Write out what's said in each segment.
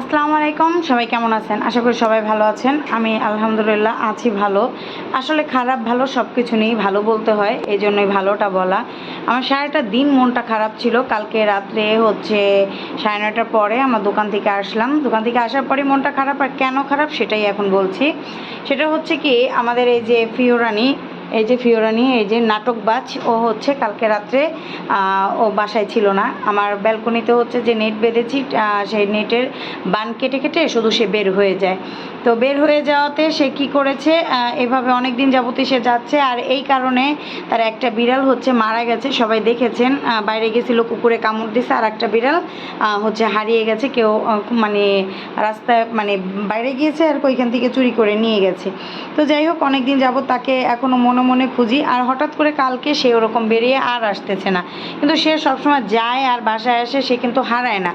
আসসালামু আলাইকুম, সবাই কেমন আছেন? আশা করি সবাই ভালো আছেন। আমি আলহামদুলিল্লাহ আছি ভালো। আসলে খারাপ ভালো সব কিছু নিয়েই ভালো বলতে হয় এই জন্যই ভালোটা বলা। আমার সারাটা দিন মনটা খারাপ ছিল। কালকে রাত্রে হচ্ছে সাড়ে নয়টার পরে আমার দোকান থেকে আসলাম। দোকান থেকে আসার পরে মনটা খারাপ আর কেন খারাপ সেটাই এখন বলছি। সেটা হচ্ছে কি, আমাদের এই যে ফিওরানি এই যে ফিওরানি এই যে নাটকবাজ ও হচ্ছে কালকে রাত্রে ও বাসায় ছিল না। আমার ব্যালকনিতে হচ্ছে যে নেট বেঁধেছি সেই নেটের বান কেটে কেটে শুধু সে বের হয়ে যায়। তো বের হয়ে যাওয়াতে সে কি করেছে এভাবে অনেক দিন যাবতীয় সে যাচ্ছে, আর এই কারণে তার একটা বিড়াল হচ্ছে মারা গেছে। সবাই দেখেছেন বাইরে গেছিল, কুকুরে কামড় দিছে, আর একটা বিড়াল হচ্ছে হারিয়ে গেছে। কেউ মানে রাস্তায় মানে বাইরে গিয়েছে আর ওইখান থেকে চুরি করে নিয়ে গেছে। তো যাই হোক অনেক দিন যাবত তাকে এখনও মনে মনে খুঁজি আর হঠাৎ করে কালকে সে ওরকম বেরিয়ে আর আসতেছে না। কিন্তু সে সবসময় যায় আর বাসায় আসে, সে কিন্তু হারায় না।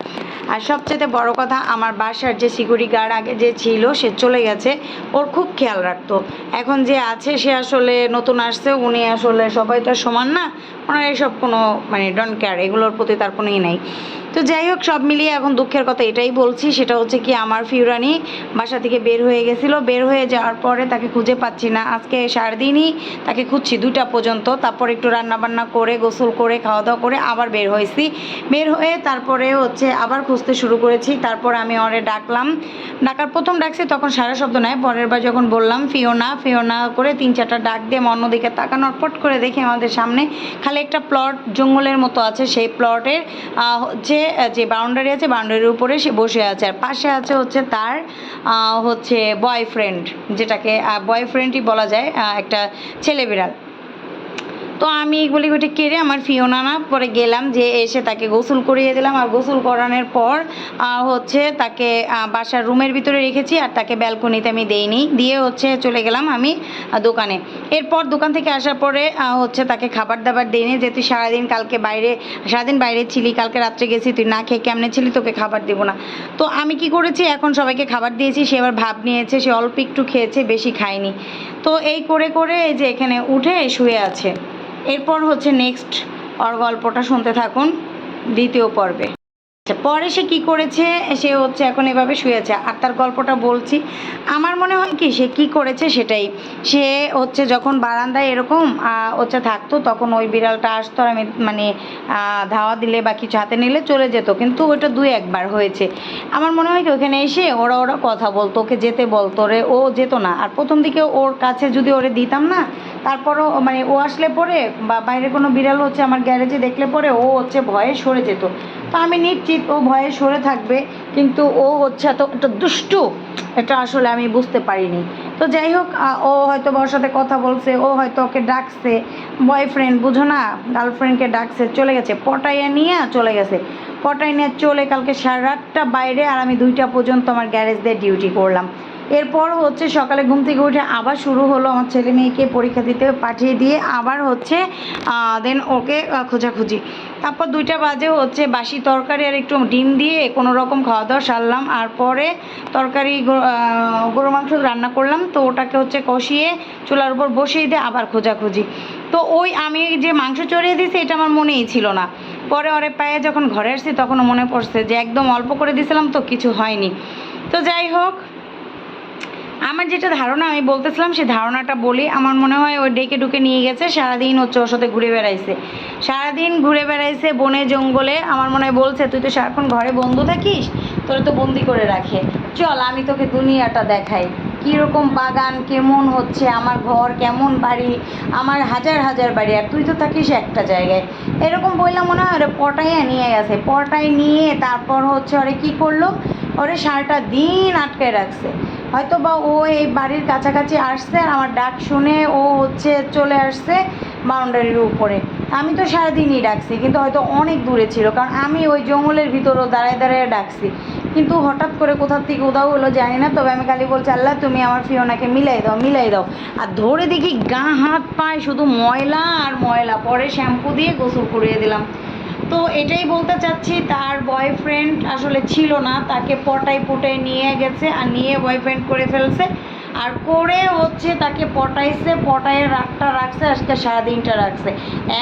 আর সবচেয়ে বড় কথা, আমার বাসার যে সিকিউরিটি গার্ড আগে যে ছিল, সে চলে গেছে। ওর খুব খেয়াল রাখতো। এখন যে আছে, সে আসলে নতুন আসছে, উনি আসলে সবাই তো সমান না। ওনার এইসব কোনো মানে ডোন্ট কেয়ার এগুলোর প্রতি তার কোনো ই নাই। তো যাই হোক, সব মিলিয়ে এখন দুঃখের কথা এটাই বলছি, সেটা হচ্ছে কি আমার ফিউরানি বাসা থেকে বের হয়ে গেছিল। বের হয়ে যাওয়ার পরে তাকে খুঁজে পাচ্ছি না। আজকে সারাদিনই তাকে খুঁজছি দুইটা পর্যন্ত। তারপর একটু রান্না বান্না করে, গোসল করে খাওয়া দাওয়া করে আবার বের হয়েছি। বের হয়ে তারপরে হচ্ছে আবার খুঁজতে শুরু করেছি। তারপর আমি ওরে ডাকলাম। ডাকার প্রথম ডাকছি, তখন সারা শব্দ নয় পরের বার যখন বললাম, ফিওনা ফিওনা করে তিন চারটা ডাক দিয়ে অন্যদিকে তাকানোর, পট করে দেখি আমাদের সামনে খালি একটা প্লট জঙ্গলের মতো আছে, সেই প্লটের হচ্ছে যে বাউন্ডারি আছে বাউন্ডারির উপরে সে বসে আছে। আর পাশে আছে হচ্ছে তার হচ্ছে বয়ফ্রেন্ড যেটাকে বয়ফ্রেন্ডই বলা যায় একটা ছেলে বিড়াল তো আমি বলি ওইটা কেড়ে আমার ফিওনা না পরে গেলাম যে এসে তাকে গোসল করিয়ে দিলাম। আর গোসল করানোর পর হচ্ছে তাকে বাসার রুমের ভিতরে রেখেছি আর তাকে ব্যালকনিতে আমি দেইনি। দিয়ে হচ্ছে চলে গেলাম আমি দোকানে। এরপর দোকান থেকে আসার পরে হচ্ছে তাকে খাবার দাবার দিইনি। যে তুই সারাদিন কালকে বাইরে, সারাদিন বাইরে ছিলি, কালকে রাত্রে গেছি, তুই না খেয়ে কেমনে ছিলি, তোকে খাবার দেবো না। তো আমি কি করেছি, এখন সবাইকে খাবার দিয়েছি, সে এবার ভাব নিয়েছে, সে অল্প একটু খেয়েছে, বেশি খায়নি। তো এই করে করে এই যে এখানে উঠে শুয়ে আছে। এরপর হচ্ছে নেক্সট ওর গল্পটা শুনতে থাকুন দ্বিতীয় পর্বে। আচ্ছা, পরে সে কি করেছে? সে হচ্ছে এখন এভাবে শুয়েছে আর তার গল্পটা বলছি আমার মনে হয় কি সে কি করেছে সেটাই। সে হচ্ছে যখন বারান্দায় এরকম হচ্ছে থাকতো তখন ওই বিড়ালটা আসতো আর আমি মানে ধাওয়া দিলে বা কিছু হাতে নিলে চলে যেত। কিন্তু ওইটা দুই একবার হয়েছে। আমার মনে হয় কি ওখানে এসে ওরা ওরা কথা বলতো ওকে যেতে বলতো রে ও যেত না। আর প্রথম দিকে ওর কাছে যদি ওরে দিতাম না তারপরও মানে ও আসলে পরে, বা বাইরে কোনো বিড়াল হচ্ছে আমার গ্যারেজে দেখলে পরে ও হচ্ছে ভয়ে সরে যেত। তো আমি নিশ্চিত ও ভয়ে সরে থাকবে, কিন্তু ও হচ্ছে এত একটা দুষ্টু, এটা আসলে আমি বুঝতে পারিনি। তো যাই হোক ও হয়তো ওর সাথে কথা বলছে, ও হয়তো ওকে ডাকছে বয়ফ্রেন্ড বুঝো না গার্লফ্রেন্ডকে ডাকছে, চলে গেছে, পটাইয়া নিয়ে চলে গেছে। পটাই নিয়ে চলে কালকে সাড়ে রাতটা বাইরে, আর আমি দুইটা পর্যন্ত আমার গ্যারেজ দিয়ে ডিউটি করলাম। এরপর হচ্ছে সকালে ঘুম থেকে উঠে আবার শুরু হলো আমার ছেলে মেয়েকে পরীক্ষা দিতে পাঠিয়ে দিয়ে আবার হচ্ছে দেন ওকে খোঁজাখুঁজি। তারপর দুইটা বাজে হচ্ছে বাসি তরকারি আর একটু ডিম দিয়ে কোনো রকম খাওয়া দাওয়া সারলাম। আর পরে তরকারি গরু মাংস রান্না করলাম। তো ওটাকে হচ্ছে কষিয়ে চুলার উপর বসিয়ে দিয়ে আবার খোঁজাখুঁজি। তো ওই আমি যে মাংস চড়িয়ে দিয়েছি, এটা আমার মনেই ছিল না। পরে ওরে পায়ে যখন ঘরে আসছি, তখনও মনে পড়ছে যে একদম অল্প করে দিয়েছিলাম তো কিছু হয়নি। তো যাই হোক আমার যেটা ধারণা, আমি বলতেছিলাম, সেই ধারণাটা বলি। আমার মনে হয় ওই ডেকে ডুকে নিয়ে গেছে, সারাদিন হচ্ছে ওর সাথে ঘুরে বেড়াইছে। সারাদিন ঘুরে বেড়াইছে বনে জঙ্গলে, আমার মনে হয় বলছে, তুই তো সারাক্ষণ ঘরে বন্ধু থাকিস, তোর তো বন্দি করে রাখে। চল, আমি তোকে দুনিয়াটা দেখাই। কীরকম বাগান, কেমন হচ্ছে, আমার ঘর, কেমন বাড়ি, আমার হাজার হাজার বাড়ি, আর তুই তো থাকিস একটা জায়গায়। এরকম বললাম মনে হয় ওরে পটাইয়া নিয়ে গেছে। পটাই নিয়ে তারপর হচ্ছে ওরে কি করল? ওরে সারাটা দিন আটকে রাখছে। হয়তো বা ও এই বাড়ির কাছাকাছি আসছে আর আমার ডাক শুনে ও হচ্ছে চলে আসছে বাউন্ডারির উপরে। আমি তো সারাদিনই ডাকছি, কিন্তু হয়তো অনেক দূরে ছিল, কারণ আমি ওই জঙ্গলের ভিতরও দাঁড়ায় দাঁড়ায় ডাকছি। কিন্তু হঠাৎ করে কোথার থেকে উদাও হলো জানি না, তবে আমি খালি বলছি, আল্লাহ, তুমি আমার ফিওনাকে মিলাই দাও মিলাই দাও। আর ধরে দেখি গা, হাত, পায় শুধু ময়লা আর ময়লা, পরে শ্যাম্পু দিয়ে গোসল করিয়ে দিলাম। তো এটাই বলতে চাচ্ছি, তার বয়ফ্রেন্ড আসলে ছিল না, তাকে পটাই পুটাই নিয়ে গেছে আর নিয়ে বয়ফ্রেন্ড করে ফেলছে। আর করে হচ্ছে তাকে পটাইছে, পটাইয়ে রাগটা রাখছে, আজকে সারাদিনটা রাখছে।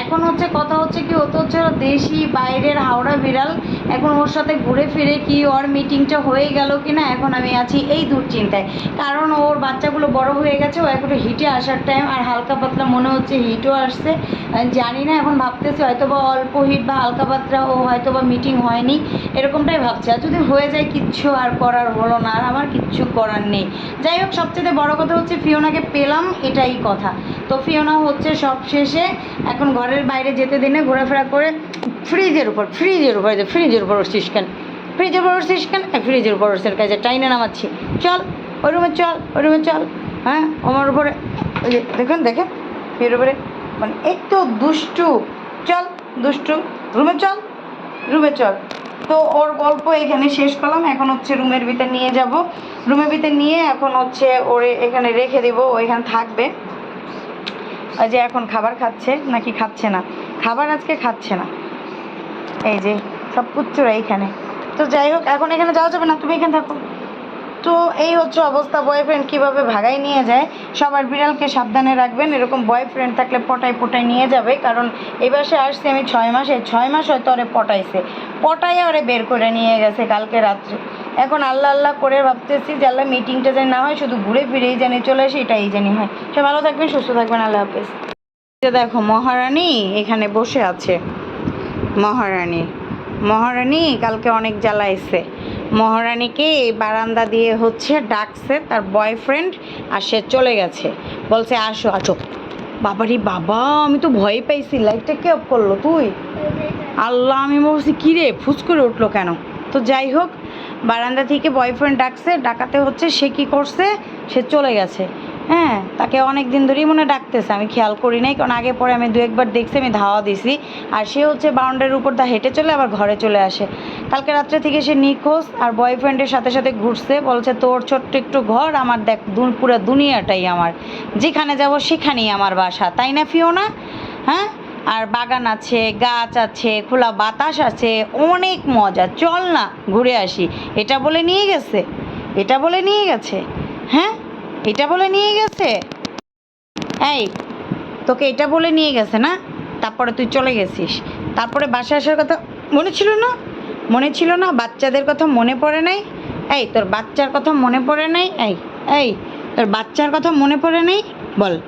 এখন হচ্ছে কথা হচ্ছে কি, ও তো হচ্ছে দেশি বাইরের হাওড়া বিড়াল। এখন ওর সাথে ঘুরে ফিরে কি ওর মিটিংটা হয়ে গেল কি না এখন আমি আছি এই দুশ্চিন্তায়। কারণ ওর বাচ্চাগুলো বড় হয়ে গেছে, ও এখন হিটে আসার টাইম আর হালকা পাতলা মনে হচ্ছে হিটও আসছে। জানি না, এখন ভাবতেছি হয়তো বা অল্প হিট বা হালকা পাতলা ও হয়তো বা মিটিং হয়নি। এরকমটাই ভাবছি। আর যদি হয়ে যায়, কিচ্ছু আর করার হলো না, আর আমার কিচ্ছু করার নেই। যাই হোক, সবচেয়ে বড় কথা হচ্ছে ফিওনাকে পেলাম, এটাই কথা। তো ফিওনা হচ্ছে সব শেষে এখন ঘরের বাইরে যেতে দিনে ঘোরাফেরা করে ফ্রিজের উপর ফ্রিজের উপর ফ্রিজের উপর উঠছিস কেন ফ্রিজের উপর উঠছিস কেন ফ্রিজের উপর উঠছে কাজে টাইনে নামাচ্ছি। চল, ওই রুমে চল, ওই রুমে চল হ্যাঁ? আমার উপরে, ওই যে দেখুন, দেখেন এর উপরে মানে এই তো দুষ্টু। চল, দুষ্টু, রুমে চল রুমে চল। তো ওর গল্প এখানে শেষ করলাম। এখন হচ্ছে রুমের ভিতরে নিয়ে যাব। রুমের ভিতরে নিয়ে এখন হচ্ছে ওরে এখানে রেখে দেব, ও এখানে থাকবে। যে এখন খাবার খাচ্ছে, নাকি খাচ্ছে না? খাবার আজকে খাচ্ছে না। এই যে সব কুচ্চুরা এইখানে তো যাই হোক, এখন এখানে যাওয়া যাবে না, তুমি এখানে থাকো। তো এই হচ্ছে অবস্থা বয়ফ্রেন্ড কীভাবে ভাগাই নিয়ে যায়? সবার বিড়ালকে সাবধানে রাখবেন, এরকম বয়ফ্রেন্ড থাকলে পটাই পটাই নিয়ে যাবে। কারণ এবার সে আসছি আমি ছয় মাস ছয় মাস হয়তো ওরে পটাইছে। পটাই ওরে বের করে নিয়ে গেছে কালকে রাত্রে। এখন আল্লাহ আল্লাহ করে ভাবতেছি যে আল্লাহ মিটিংটা যেন না হয়, শুধু ঘুরে ফিরেই জানি চলে আসে, এটাই জানি হয়। সব ভালো থাকবেন, সুস্থ থাকবেন, আল্লাহ হাফেজ। দেখো, মহারানী এখানে বসে আছে। মহারানী মহারানী কালকে অনেক জ্বালাইছে। মহারানীকে এই বারান্দা দিয়ে হচ্ছে ডাকছে তার বয়ফ্রেন্ড আর সে চলে গেছে। বলছে, আসো আসো। বাবারি বাবা, আমি তো ভয় পাইছি লাইটটা কে অফ করল তুই? আল্লাহ আমি বলছি কী রে ফুস করে উঠল কেন? তো যাই হোক, বারান্দা থেকে বয়ফ্রেন্ড ডাকছে, ডাকাতে হচ্ছে, সে কি করছে? সে চলে গেছে। হ্যাঁ তাকে অনেক দিন ধরেই মনে ডাকতেছে, আমি খেয়াল করি নাই, কারণ আগে পরে আমি দু একবার দেখছি, আমি ধাওয়া দিছি। আর সে হচ্ছে বাউন্ডারির উপর দা হেঁটে চলে, আবার ঘরে চলে আসে। কালকে রাত্রে থেকে সে নিখোঁজ, আর বয়ফ্রেন্ডের সাথে সাথে ঘুরছে, বলছে, তোর ছোট্ট একটু ঘর, আমার দেখ পুরো দুনিয়াটাই আমার। যেখানে যাব, সেখানেই আমার বাসা। তাই না ফিও না হ্যাঁ? আর বাগান আছে, গাছ আছে, খোলা বাতাস আছে, অনেক মজা। চল না ঘুরে আসি। এটা বলে নিয়ে গেছে। এটা বলে নিয়ে গেছে। হ্যাঁ? এটা বলে নিয়ে গেছে। এই, তোকে এটা বলে নিয়ে গেছে না? তারপরে তুই চলে গেছিস। তারপরে বাসায় আসার কথা মনে ছিল না? মনে ছিল না? বাচ্চাদের কথা মনে পড়ে নাই? এই, তোর বাচ্চার কথা মনে পড়ে নাই? এই এই, তোর বাচ্চার কথা মনে পড়ে নাই? বল।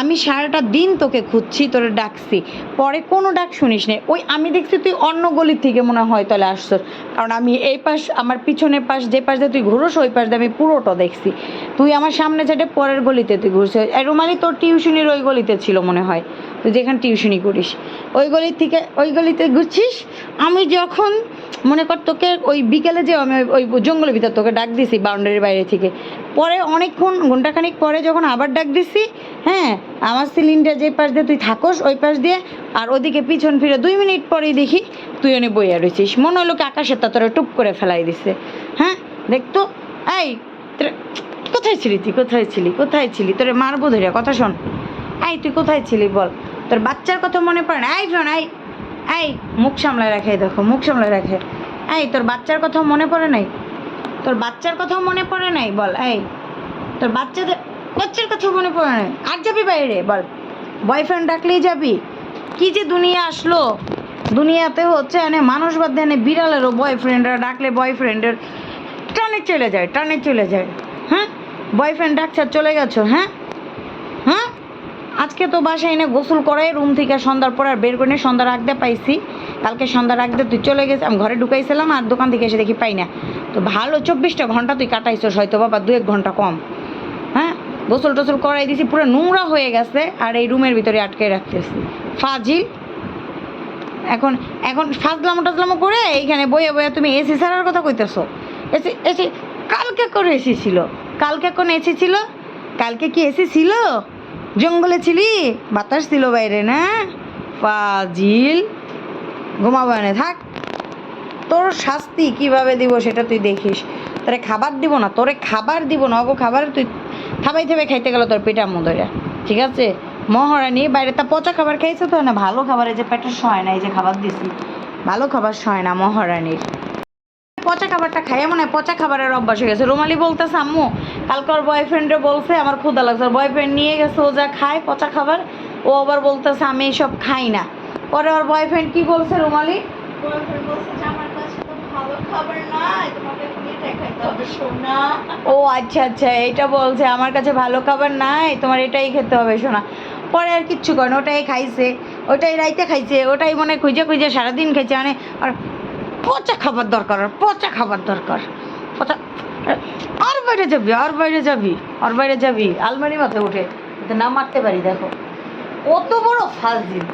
আমি সারাটা দিন তোকে খুঁজছি, তোরে ডাকছি। পরে কোনো ডাক শুনিস নে ওই আমি দেখছি তুই অন্য গলির থেকে মনে হয় তাহলে আসছস। কারণ আমি এই পাশ, আমার পিছনের পাশ, যে পাশ দিয়ে তুই ঘুরোস, ওই পাশ দিয়ে আমি পুরোটা দেখছি। তুই আমার সামনে যেটা পরের গলিতে তুই ঘুরছিস। আর রুমালি তোর টিউশনির ওই গলিতে ছিল মনে হয়। যেখানে টিউশনি করিস। ওই গলি থেকে, ওই গলিতে ঘুরছিস, আমি যখন মনে কর তোকে ওই বিকেলে যে আমি ওই- জঙ্গলের ভিতর তোকে ডাক দিছি বাউন্ডারির বাইরে থেকে, পরে অনেকক্ষণ ঘন্টাখানিক পরে যখন আবার ডাক দিছি হ্যাঁ আমার সিলিন্ডার যে পাশ দিয়ে তুই থাকোস, ওই পাশ দিয়ে, আর ওদিকে পিছন ফিরে দুই মিনিট পরেই দেখি তুই ওনে বইয়া রয়েছিস মনে হলো আকাশের তা তোরা টুপ করে ফেলাই দিছে। হ্যাঁ দেখতো এই কোথায় ছিলি তুই? কোথায় ছিলি? কোথায় ছিলি? তোরে মারবো ধরে, কথা শোন। এই, তুই কোথায় ছিলি বল? তোর বাচ্চার কথা মনে পড়ে না? এই ফোন এই এই মুখ সামলায় রাখে দেখো, মুখ সামলায় রাখে। এই, তোর বাচ্চার কথা মনে পড়ে নাই? তোর বাচ্চার কথাও মনে পড়ে নাই? বল, এই, তোর বাচ্চাদের, বাচ্চার কথা মনে পড়ে নাই? আর যাবি বাইরে? বল বয়ফ্রেন্ড ডাকলেই যাবি? কি যে দুনিয়া আসলো? দুনিয়াতে হচ্ছে এনে মানুষ বাদ এনে বিড়ালেরও বয়ফ্রেন্ডরা ডাকলে বয়ফ্রেন্ডের টানে চলে যায়, টানে চলে যায়। হ্যাঁ? বয়ফ্রেন্ড ডাকছে চলে গেছো হ্যাঁ? হ্যাঁ? আজকে তো বাসায় এনে গোসল করে রুম থেকে সন্ধ্যার পর আর বের করে সন্ধ্যা রাখতে পাইছি। কালকে সন্ধ্যা রাখতে তুই চলে গেছিস, আমি ঘরে ঢুকাইছিলাম আর দোকান থেকে এসে দেখি পাই না। তো ভালো চব্বিশটা ঘণ্টা তুই কাটাইছিস হয়তো বাবা দু এক ঘণ্টা কম। হ্যাঁ? গোসল টোসল করাই দিছি, পুরো নোংরা হয়ে গেছে আর এই রুমের ভিতরে আটকে রাখতেছি। ফাজিল। এখন এখন ফাজলামো টাজলামো করে এইখানে বইয়ে বইয়ে তুমি এসি ছাড়ার কথা কইতেছো। এসি এসি, কালকে করে এসি ছিল? কালকে কোন এসি ছিল? কালকে কি এসি ছিল? জঙ্গলে ছিলি? বাতাস ছিল বাইরে, না? ফাজিল। ঘুমাবো না থাক। তোর শাস্তি কীভাবে দিব সেটা তুই দেখিস। তোরে খাবার দিব না, তোরে খাবার দিব না। অগো খাবার তুই থাবাই থাবাই খাইতে গেল তোর পেটার মধ্যে। ঠিক আছে? মহারানী, বাইরে তা পচা খাবার খাইছে তো না? ভালো খাবার এই যে পেটের সয় না এই যে খাবার দিছি। ভালো খাবার সয় না মহারানীর। পচা খাবারটা খাইয়া মনে হয় পচা খাবারের অভ্যাস হয়ে গেছে। রুমালি বলতেছে আম্মু কালকে ওর বয়ফ্রেন্ডে বলছে আমার ক্ষুদা লাগছে। বয়ফ্রেন্ড নিয়ে গেছে ও যা খায় পচা খাবার ও আবার বলতেছে আমি এইসব খাই না। পরে ওর বয়ফ্রেন্ড কি বলছে রুমালি? ও আচ্ছা আচ্ছা এটা বলছে আমার কাছে ভালো খাবার নাই তোমার এটাই খেতে হবে শোনা পরে আর কিচ্ছু করে ওটাই খাইছে ওটাই রাইতে খাইছে ওটাই মনে খুঁজে খুঁজে সারাদিন খাইছে মানে আর পচা খাবার দরকার আর পচা খাবার দরকার। পচা আর বাইরে যাবি, আর বাইরে যাবি, আর বাইরে যাবি। আলমারি মাথায় উঠে না মারতে পারি, দেখো। অত বড় ফাজিল।